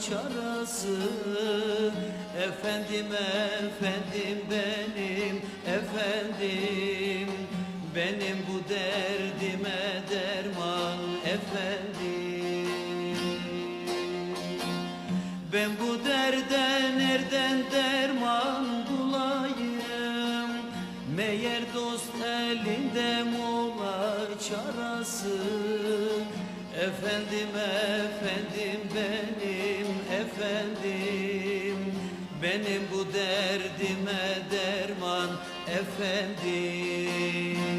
çarası Efendim efendim benim efendim. Benim bu derdime derman efendim. Ben bu derde nereden derman bulayım? Meğer dost elinde mola çarası. Efendim efendim benim efendim Benim bu derdime derman efendim